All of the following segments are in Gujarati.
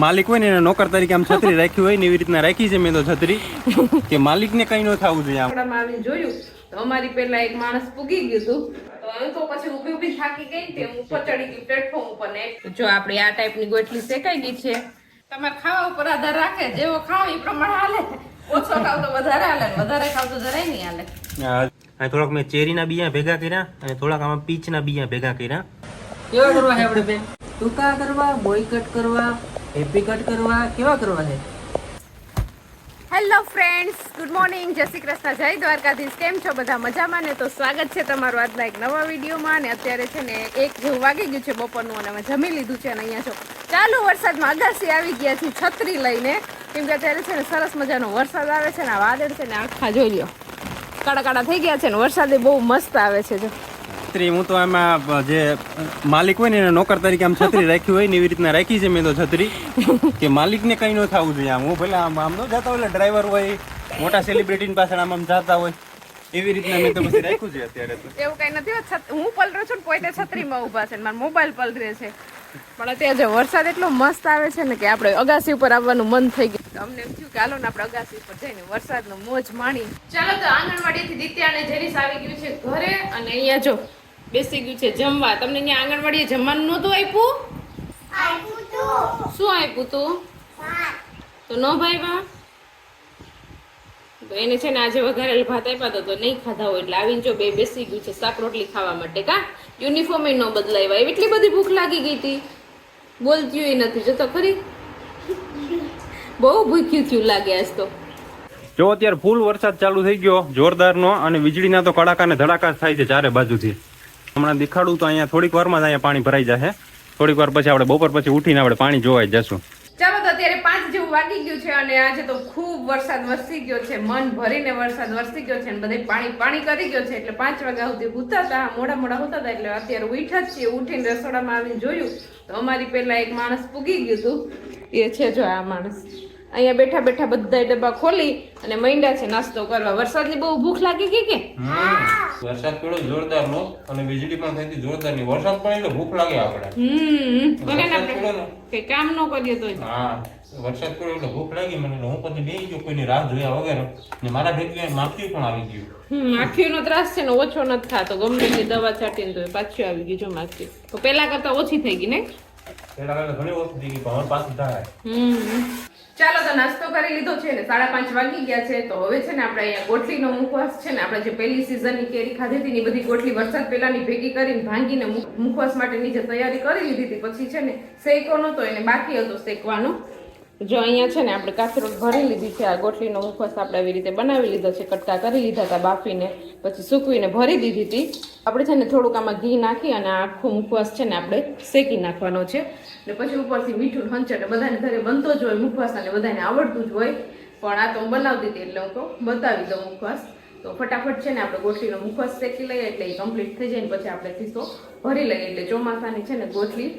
માલિક હોય ને એને નોકર તરીકે આમ છત્રી રાખી હોય ને એવી રીતના રાખી છે મેં તો છત્રી. કે માલિકને કઈ ન થવું જોઈએ આમ. આવીને જોયું તો અમારી પેલા એક માણસ પૂગી ગયું હતું. તો તો પછી ઊભી ઊભી થાકી ગઈ તે હું ઉપર ચડી ગઈ પ્લેટફોર્મ ઉપર ને જો આપણી આ ટાઈપની ગોટલી શેકાઈ ગઈ છે. તમારે ખાવા ઉપર આધાર રાખે જેવો ખાવ એ પ્રમાણે હાલે. ઓછો ખાવ તો વધારે હાલે વધારે ખાવ તો જરાય નહીં હાલે. આ આ થોડાક મેં ચેરીના બિયા ભેગા કર્યા અને થોડાક આમાં પીચના બિયા ભેગા કર્યા. કેવા કરવા છે આપણે બેન? ટૂંકા કરવા બોય કટ કરવા? હેપી કટ કરવા, કેવા કરવા છે? હેલો ફ્રેન્ડ્સ ગુડ મોર્નિંગ જય શ્રી કૃષ્ણ, જય દ્વારકાધીશ. કેમ છો બધા? મજામાં ને? તો સ્વાગત છે તમારું આજના એક નવા વિડીયોમાં ને અત્યારે છે ને એક જેવું વાગી ગયું છે બપોરનું અને અમે જમી લીધું છે અને અહીંયા છો. ચાલુ વરસાદમાં અગાસી આવી ગયા છે છત્રી લઈને. કેમ કે અત્યારે છે ને સરસ મજાનો વરસાદ આવે છે ને, આ વાદળ છે ને આખા જોઈ લ્યો. કાળા કાળા થઈ ગયા છે ને, વરસાદે બહુ મસ્ત આવે છે જો. છત્રી હું તો આમાં જે માલિક હોય ને એને નોકર તરીકે આમ છત્રી રાખી હોય ને એવી રીતના રાખી છે મેં તો છત્રી. કે માલિકને કઈ ન થવું જોઈએ આમ. હું ભલે આમ આમ ન જતા હોય ડ્રાઈવર હોય મોટા સેલિબ્રિટી પાછળ આમ આમ જતા હોય. એવી રીતના મેં તો પછી રાખ્યું છે અત્યારે તો. એવું કઈ નથી હું પલરો છું ને તે છત્રીમાં ઊભા છે ને મારો મોબાઈલ પલરે છે. પણ અત્યારે જે વરસાદ એટલો મસ્ત આવે છે ને કે આપણે અગાસી ઉપર આવવાનું મન થઈ ગયું. અમને એમ થયું કે હાલો ને આપણે અગાસી ઉપર જઈને વરસાદનો મોજ માણી ચાલો તો આંગણવાડીથી દિત્યા અને જેરીસ આવી ગયું છે ઘરે અને અહીંયા જો બેસી ગયું છે જમવા. તમને અહીંયા આંગણવાડીએ જમવાનું નહોતું આપ્યું? શું આપ્યું તું? તો નો ભાઈ બા? તો એને છે ને આજે વઘારેલ ભાત આપ્યા હતા, તો નહીં ખાધા હોય એટલે આવીને જો બે બેસી ગયું છે શાક રોટલી ખાવા માટે કા? યુનિફોર્મ ન બદલાવ્યા. એટલી બધી ભૂખ લાગી ગઈ હતી. બોલતી નથી. જતો ખરી. બહુ ભૂખ્યું થયું લાગે આજ તો. જો અત્યારે ફૂલ વરસાદ ચાલુ થઈ ગયો, જોરદારનો, અને વીજળીના તો કડાકા ને ધડાકા થાય છે ચારે બાજુથી. હમણાં દેખાડું તો અહીંયા થોડીક વારમાં જ અહીંયા પાણી ભરાઈ જશે થોડીક વાર પછી આપણે બપોર પછી ઉઠીને આપણે પાણી જોવાઈ જશું. ચાલો તો અત્યારે પાંચ જેવું વાગી ગયું છે અને આજે તો ખૂબ વરસાદ વરસી ગયો છે. મન ભરીને વરસાદ વરસી ગયો છે અને બધે પાણી પાણી કરી ગયો છે. એટલે પાંચ વાગ્યા સુધી ઉતા હતા, મોડા મોડા ઉતા હતા, એટલે અત્યારે ઉઠ્યા જ છીએ. ઉઠીને રસોડામાં આવીને જોયું તો અમારી પેલા એક માણસ પૂગી ગયું હતું. એ છે જો આ માણસ. અહીંયા બેઠા બેઠા બધા ડબ્બા ખોલી અને મંડ્યા છે નાસ્તો કરવા. વરસાદની બહુ ભૂખ લાગી ગઈ કે? વરસાદ પડ્યો જોરદાર નો અને વીજળી પણ થઈ હતી જોરદારની વરસાદ પણ એટલે ભૂખ લાગે આપણે. હમ. ભલે ને કઈ કામ ન કરીએ તો હા વરસાદ પડ્યો એટલે ભૂખ લાગી મને હું પછી બેસી ગયો કોઈની રાહ જોયા વગેરે. ને મારા ભેગી માખી પણ આવી ગયું હમ માખીઓનો ત્રાસ છે ને ઓછો નથી થતો. ગમે તે દવા છાંટીને તો પાછી આવી ગઈ જો માખી તો પેલા કરતા ઓછી થઈ ગઈ ને? પેલા કરતા ઘણી ઓછી થઈ ગઈ પણ હવે પાછું થાય હમ. ચાલો તો નાસ્તો કરી લીધો છે ને સાડા પાંચ વાગી ગયા છે, તો હવે છે ને આપણે અહીંયા ગોટલીનો મુખવાસ છે ને આપણે જે પહેલી સિઝનની કેરી ખાધી હતી ને બધી ગોટલી વરસાદ પહેલાની ભેગી કરીને ભાંગીને મુખ- મુખવાસ માટેની જે તૈયારી કરી લીધી હતી, પછી છે ને શેકોનો તો એને બાકી હતો શેકવાનો. જો અહીંયા છે ને આપણે કાચરોટ ભરી લીધી છે, આ ગોટલીનો મુખવાસ આપણે આવી રીતે બનાવી લીધો છે, કટકા કરી લીધા હતા બાફીને, પછી સૂકવીને ભરી દીધી હતી. આપણે છે ને થોડુંક આમાં ઘી નાખી અને આખો મુખવાસ છે ને આપણે શેકી નાખવાનો છે. ને પછી ઉપરથી મીઠું હંચટ બધાને ઘરે બનતો જ હોય મુખવાસ અને બધાને આવડતું જ હોય. પણ આ તો હું બનાવતી હતી એટલે હું તો બતાવી દઉં મુખવાસ. તો ફટાફટ છે ને આપણે ગોટલીનો મુખવાસ શેકી લઈએ એટલે એ કમ્પ્લીટ થઈ જાય ને પછી આપણે ખીસો ભરી લઈએ. એટલે ચોમાસાની છે ને ગોટલી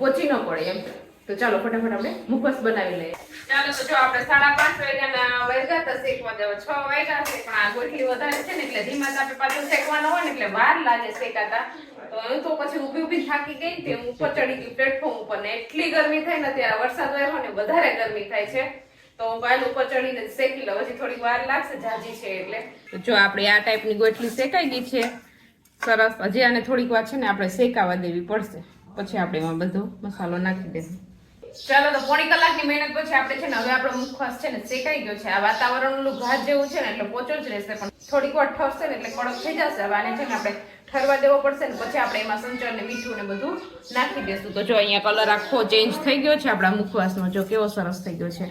પોચી ન પડે એમ. તો ચાલો ફટાફટ આપણે મુખવાસ બનાવી લઈએ. ચાલો, તો જો આપણે સાડા પાંચ વાગ્યાના વાગ્યા તો શેકવા દેવા. છ વાગ્યા છે, પણ આ ગોટલી વધારે છે ને, એટલે ધીમા તાપે પાછું શેકવાનો હોય ને, એટલે વાર લાગે શેકાતા. તો હું તો પછી ઊભી ઊભી થાકી ગઈ તે ઉપર ચડી ગઈ પ્લેટફોર્મ ઉપર ને એટલી ગરમી થાય ને ત્યારે વરસાદ આવ્યો ને, વધારે ગરમી થાય છે. તો હું ઉપર ચડીને શેકી લઉં, હજી થોડી વાર લાગશે, જાજી છે એટલે. જો આપણે આ ટાઈપની ગોટલી શેકાઈ ગઈ છે. સરસ, હજી આને થોડીક વાર છે ને, આપણે શેકાવા દેવી પડશે. પછી આપણે એમાં બધો મસાલો નાખી દેશું. ચાલો તો પોણી કલાકની મહેનત પછી આપણે છે ને હવે આપણો મુખવાસ છે ને શેકાઈ ગયો છે. આ વાતાવરણ ઓલું ઘાટ જેવું છે ને એટલે પોચો જ રહેશે, પણ થોડીક વાર ઠરશે ને એટલે કડક થઈ જશે. હવે આને છે ને આપણે ઠરવા દેવો પડશે ને પછી આપણે એમાં સંચર ને મીઠું ને બધું નાખી દેશું. તો જો અહીંયા કલર આખો ચેન્જ થઈ ગયો છે આપણા મુખવાસનો. જો કેવો સરસ થઈ ગયો છે.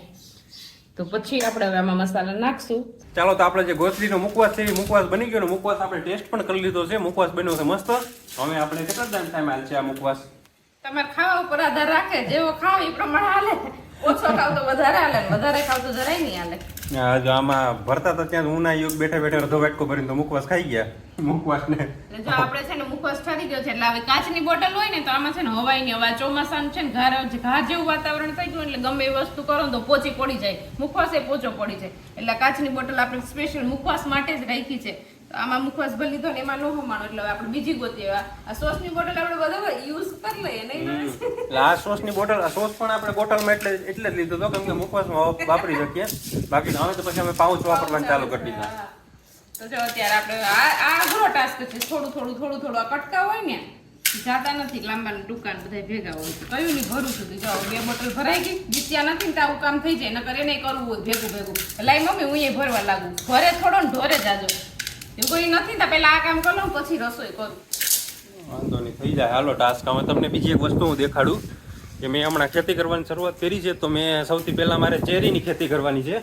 તો પછી આપણે હવે આમાં મસાલા નાખશું. ચાલો તો આપણે જે ગોસરીનો મુખવાસ છે, એ બની ગયો મુખવાસ આપણે ટેસ્ટ પણ કરી લીધો છે. મુખવાસ બન્યો છે મસ્ત. હવે આપણે કેટલા ટાઈમ હાલ છે આ મુખવાસ? તમારે ખાવા ઉપર આધાર રાખે જેવો ખાવ એ પ્રમાણે હાલે. ઓછો ખાવ તો વધારે હાલે વધારે ખાવ તો જરાય નહીં હાલે. જો આમાં ભરતા તો ત્યાં ઉના યુગ બેઠા બેઠા અડધો વાટકો ભરીને તો મુખવાસ ખાઈ ગયા. મુખવાસ ને જો આપણે છે ને મુખવાસ ઠરી ગયો છે એટલે હવે કાચની બોટલ હોય ને તો આમાં છે ને હવાઈ ની હવા ચોમાસાનું છે ને ઘર ઘા જેવું વાતાવરણ થઈ ગયું એટલે ગમે એ વસ્તુ કરો તો પોચી પડી જાય. મુખવાસ એ પોચો પડી જાય. એટલે કાચની બોટલ આપણે સ્પેશિયલ મુખવાસ માટે જ રાખી છે. આમાં મુખવાસ ભરી લીધો ને એમાં નો હમાણો એટલે હવે આપણે બીજી ગોતી આ સોસની બોટલ આપણે બધા યુઝ કરી લઈએ નહીં? એટલે આ સોસની બોટલ આ સોસ પણ આપણે બોટલમાં એટલે એટલે જ લીધો તો કેમ કે મુખવાસમાં વાપરી શકીએ. બાકી હવે તો પછી અમે પાઉચ વાપરવાનું ચાલુ કરી દીધા. તો જો અત્યારે આપણે આ આ અઘરો ટાસ્ક છે. થોડું થોડું થોડું થોડું. આ કટકા હોય ને જાતા નથી. લાંબા દુકાન બધા ભેગા હોય કયું નહીં? ભરું છું. તો જાઓ બે બોટલ ભરાઈ ગઈ જીત્યા નથી ને તો આવું કામ થઈ જાય. નકર એને કરવું હોય ભેગું ભેગું. લાઈ મમ્મી હું એ ભરવા લાગુ. ઘરે થોડો ને ઢોરે જાજો. વાંધો નહીં, થઈ જાય. હાલો, ટાસ્ક. હવે તમને બીજી એક વસ્તુ હું દેખાડું કે મેં હમણાં ખેતી કરવાની શરૂઆત કરી છે, તો મેં સૌથી પહેલા મારે ચેરીની ખેતી કરવાની છે.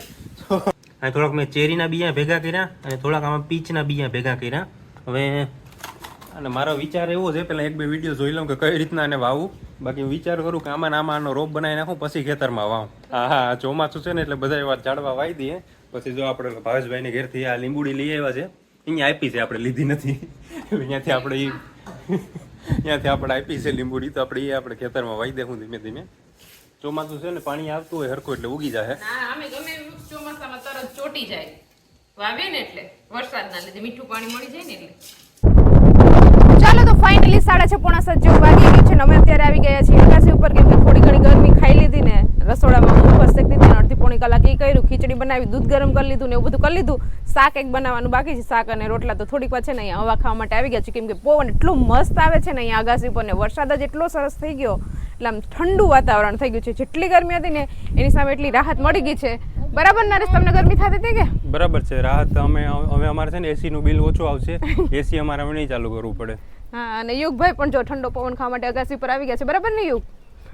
અને થોડાક મેં ચેરીના બિયા ભેગા કર્યા અને થોડાક આમાં પીચના બિયા ભેગા કર્યા. હવે, અને મારો વિચાર એવો છે પહેલાં એક બે વીડિયો જોઈ લઉં કે કઈ રીતના એને વાવું બાકી વિચાર કરું કે આમાં આમાં આનો રોપ બનાવી નાખું, પછી ખેતરમાં વાવું. હા હા ચોમાસું છે ને, એટલે બધા એવા ઝાડવા વાવી દઈએ. પછી જો આપણે ભાવેશભાઈને ઘેરથી આ લીંબુડી લઈ આવ્યા છે. અહીંયા આપી છે આપણે લીધી નથી. અહીંયાથી આપણે એ અહીંયાથી આપણે આપી છે લીંબુડી તો આપણે એ આપણે ખેતરમાં વાઈ દેવું ધીમે ધીમે. ચોમાસું છે ને પાણી આવતું હોય હરખું એટલે ઉગી જાય ના અમે ગમે ચોમાસામાં તરત ચોટી જાય. વાવીએ ને એટલે વરસાદના લીધે મીઠું પાણી મળી જાય ને એટલે. ચાલો તો ફાઇનલી સાડા છ પોણા સાત જેવું વાગી ને અમે અત્યારે આવી ગયા છીએ અગાસી ઉપર કેમ કે થોડી ઘણી ગરમી ખાઈ લીધી ને રસોડામાં હું શેકી દીધી ને અડધી પોણી કલાક એ કર્યું, ખીચડી બનાવી, દૂધ ગરમ કરી લીધું ને એવું બધું કરી લીધું. શાક એક બનાવવાનું બાકી છે, શાક અને રોટલા તો થોડીક વાર છે ને અહીંયા હવા ખાવા માટે આવી ગયા છે કેમ કે પવન એટલું મસ્ત આવે છે ને અહીંયા અગાસી ઉપર ને વરસાદ જ એટલો સરસ થઈ ગયો. એટલે આમ ઠંડુ વાતાવરણ થઈ ગયું છે. જેટલી ગરમી હતી ને એની સામે એટલી રાહત મળી ગઈ છે. બરાબર નરેશ તમને ગરમી થતી હતી કે? બરાબર છે રાહત અમે હવે અમારે છે ને એસીનું બિલ ઓછું આવશે. એસી અમારે હવે નહીં ચાલુ કરવું પડે. હા અને યુગભાઈ પણ જો ઠંડો પવન ખાવા માટે અગાસી પર આવી ગયા છે બરાબર ને યુગ?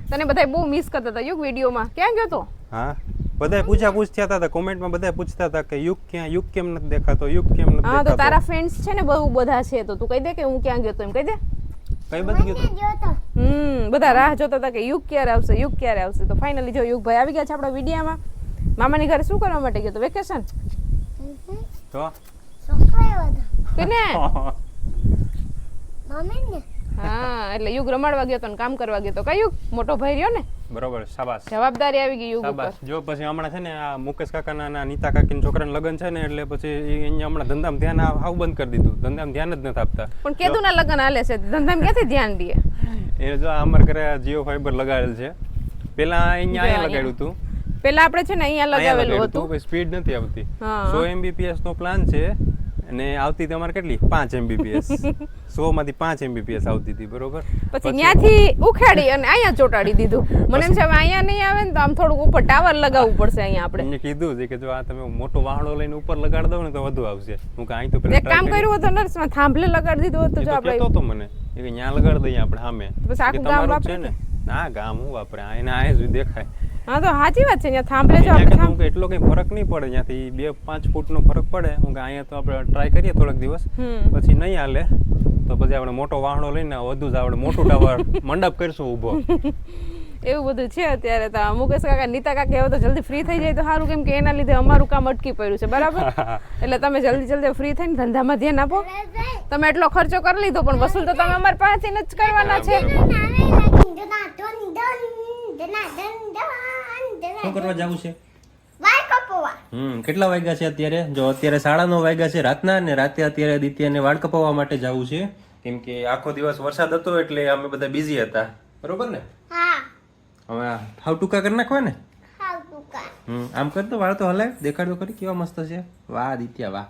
તને બધા બહુ મિસ કરતા હતા યુગ વિડીયોમાં. ક્યાં ગયો તો? હા બધાય પૂછા પૂછ થયા હતા કોમેન્ટમાં બધાય પૂછતા હતા કે યુગ ક્યાં યુગ કેમ નથી દેખાતો યુગ કેમ નથી હા તો તારા ફ્રેન્ડ્સ છે ને બહુ બધા છે તો તું કહી દે કે હું ક્યાં ગયો તો એમ કહી દે. કઈ બધી ગયો હમ બધા રાહ જોતા હતા કે યુગ ક્યારે આવશે યુગ ક્યારે આવશે. તો ફાઇનલી જો યુગભાઈ આવી ગયા છે આપણા વિડીયામાં મામાની ઘરે શું કરવા માટે ગયો તો વેકેશન? તો? કે ને હા એટલે યુગ રમાડવા ગયો તો ને કામ કરવા ગયો તો કયું? મોટો ભાઈ રહ્યો ને? બરોબર શાબાશ. જવાબદારી આવી ગઈ યુગ ઉપર. જો પછી હમણાં છે ને આ મુકેશ કાકાના ના નીતા કાકીના છોકરાના લગ્ન છે ને એટલે પછી અહીંયા હમણાં ધંધામાં ધ્યાન આવ- બંધ કરી દીધું. ધંધામાં ધ્યાન જ નથી આપતા. પણ કેદું ના લગ્ન હાલે છે. ધંધામાં ક્યાંથી ધ્યાન દે? એ જો અમારા ઘરે જીઓ ફાઈબર લગાડેલ છે. પેલા અહીંયા અહીંયા લગાડ્યું હતું પેલા આપણે છે ને અહીંયા લગાવેલું હતું. સ્પીડ નથી આવતી. હા. સો એમબીપીએસ નો પ્લાન છે અને આવતી તમારે કેટલી? પાંચ એમબીપીએસ સો માંથી પાંચ એમબીપીએસ આવતી હતી બરોબર? પછી ત્યાંથી ઉખાડી અને અહીંયા ચોટાડી દીધું. મને એમ છે અહીંયા નહીં આવે ને તો આમ થોડુંક ઉપર ટાવર લગાવવું પડશે અહીંયા આપણે. મેં કીધું છે કે જો આ તમે મોટો વાહણો લઈને ઉપર લગાડ દો ને તો વધુ આવશે. હું કે અહીં તો પેલા કામ કર્યું હતું નર્સમાં થાંભલે લગાડી દીધું હતું જો આપણે તો મને. એ કે ન્યા લગાડ દઈએ આપણે સામે. બસ આખું ગામ વાપરે છે ને. ના ગામ હું વાપરે. આ એને આ જ દેખાય. હા તો સાચી વાત છે અહીંયા થાંભલે જો આપણે થાંભ કે એટલો કઈ ફરક નહીં પડે ત્યાંથી બે પાંચ ફૂટનો ફરક પડે હું કે અહીંયા તો આપણે ટ્રાય કરીએ થોડાક દિવસ પછી નહીં હાલે તો પછી આપણે મોટો વાહણો લઈને વધુ જ આપણે મોટું ટાવર મંડપ કરશું ઊભો એવું બધું છે અત્યારે તો મુકેશ કાકા નીતા કાકા હવે તો જલ્દી ફ્રી થઈ જાય તો સારું કેમ કે એના લીધે અમારું કામ અટકી પડ્યું છે બરાબર એટલે તમે જલ્દી જલ્દી ફ્રી થઈને ધંધામાં ધ્યાન આપો તમે એટલો ખર્ચો કરી લીધો પણ વસૂલ તો તમે અમારી પાસેથી જ કરવાના છે શું કરવા જવું છે? હમ કેટલા વાગ્યા છે અત્યારે? જો અત્યારે સાડા નવ વાગ્યા છે રાતના ને રાતે અત્યારે દિત્યાને વાળ કપાવવા માટે જવું છે. કેમ કે આખો દિવસ વરસાદ હતો એટલે અમે બધા બિઝી હતા. બરોબર ને? હવે હાવ ટૂંકા કરી નાખવા ને હમ આમ કર તો વાળ તો હલાય દેખાડો કરી કેવા મસ્ત છે. વાહ દિત્યા વાહ.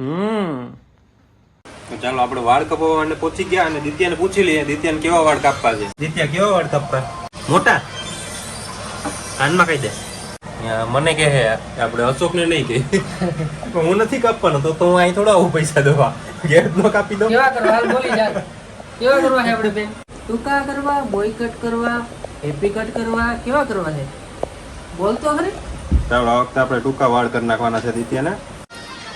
હમ. તો ચાલો આપણે વાળ કપાવવા અને પહોંચી ગયા અને દિત્યાને પૂછી લઈએ. દિત્યાને કેવા વાળ કાપવા છે? દિત્યા કેવા વાળ કાપવા? મોટા? કાનમાં કહી દે. મને કહે હે આપણે અશોકને નહીં કહે. પણ હું નથી કાપવાનો તો તો હું અહીં થોડા આવું પૈસા દેવા. ઘેર નો કાપી દઉં. કેવા કરવા? બોલી જા. કેવા કરવા છે આપણે બેન? ટૂંકા કરવા બોય કટ કરવા હેપી કટ કરવા કેવા કરવા છે? બોલતો ખરી? ચાલો આ વખતે આપણે ટૂંકા વાળ કરી નાખવાના છે દિત્યાને.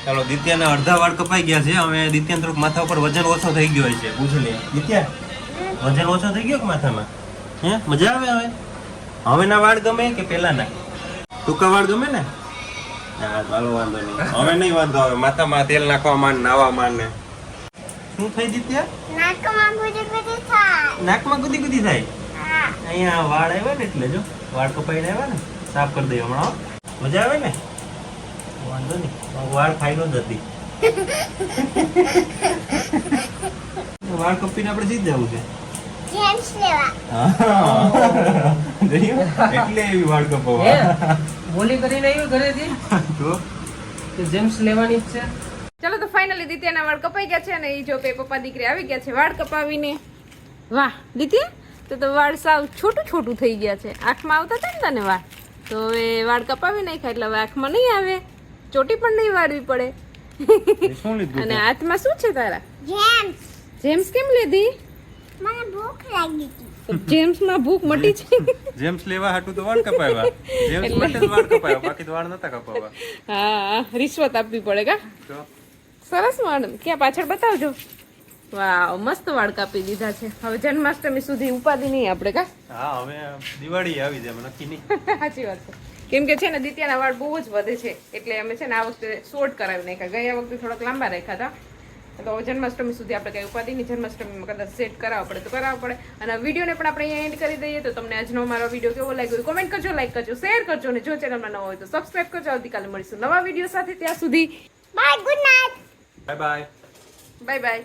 ચાલો દિત્યાના અડધા વાળ કપાઈ ગયા છે. હવે દિત્યાને થોડુંક માથા ઉપર વજન ઓછો થઈ ગયો છે. પૂછી લે દિત્યા વજન ઓછો થઈ ગયો કે માથામાં? હે? મજા આવે હવે? હવેના વાળ ગમે કે પહેલાના? ટૂંકા વાળ ગમે ને? હા ચાલો વાંધો નહીં. હવે નહીં વાંધો હવે માથામાં તેલ નાખવામાં નાવા માંડ ને. શું થઈ દિત્યા? નાકમાં ગુદી ગુદી થાય? અહીંયા વાળ આવ્યા ને એટલે જો. વાળ કપાઈને આવ્યા ને. સાફ કરી દઈએ હમણાં મજા આવે ને? વાંધો નહીં. વાળ ખાઈ જ હતી. વાળ કપીને આપણે જીત જવું છે. જેમ્સ લેવા. જોયું? એટલે એવી વાળ કપાવવા બોલી કરીને આવ્યું ઘરેથી? તો જેમ્સ લેવાની જ છે. ચાલો તો ફાઇનલી દિત્યાના વાળ કપાઈ ગયા છે અને એ જો બે પપ્પા દીકરી આવી ગયા છે વાળ કપાવીને. વાહ દિત્યા તો તો વાળ સાવ છોટું છોટું થઈ ગયા છે. આંખમાં આવતા હતા ને તને વાળ? તો હવે વાળ કપાવી નાખ્યા એટલે હવે આંખમાં નહીં આવે. ચોટી પણ નહીં વાળવી પડે. શું લીધું અને હાથમાં શું છે તારા? જેમ્સ જેમ્સ કેમ લીધી? મને ભૂખ લાગી હતી. જેમ્સમાં ભૂખ મટી છે. જેમ્સ લેવા હાટું તો વાળ કપાવ્યા. જેમ્સ માટે વાળ કપાવ્યા બાકી તો વાળ નતા કપાવવા. હા રિશ્વત આપવી પડે કા? સરસ વાળ. ક્યાં પાછળ બતાવજો. વાવ મસ્ત વાળ કાપી દીધા છે. હવે જન્માષ્ટમી સુધી ઉપાધિ નહીં આપણે કા? હા હવે દિવાળી આવી જાય નક્કી નહીં. સાચી વાત છે. કેમ કે છે ને દિત્યાના વાળ બહુ જ વધે છે. એટલે અમે છે ને આ વખતે શોર્ટ કરાવી નાખ્યા. ગયા વખતે થોડાક લાંબા રાખ્યા હતા. તો જન્માષ્ટમી સુધી આપણે કઈ ઉપાધિની જન્માષ્ટમીમાં કદાચ સેટ કરાવવા પડે તો કરાવવા પડે. અને વિડીયોને પણ આપણે અહીંયા એન્ડ કરી દઈએ તો તમને આજનો મારો વીડિયો કેવો લાગ્યો કોમેન્ટ કરજો લાઈક કરજો શેર કરજો. અને જો ચેનલમાં ન હોય તો સબસ્ક્રાઈબ કરજો. આવતીકાલે મળીશું નવા વીડિયો સાથે ત્યાં સુધી. Bye good night bye bye bye bye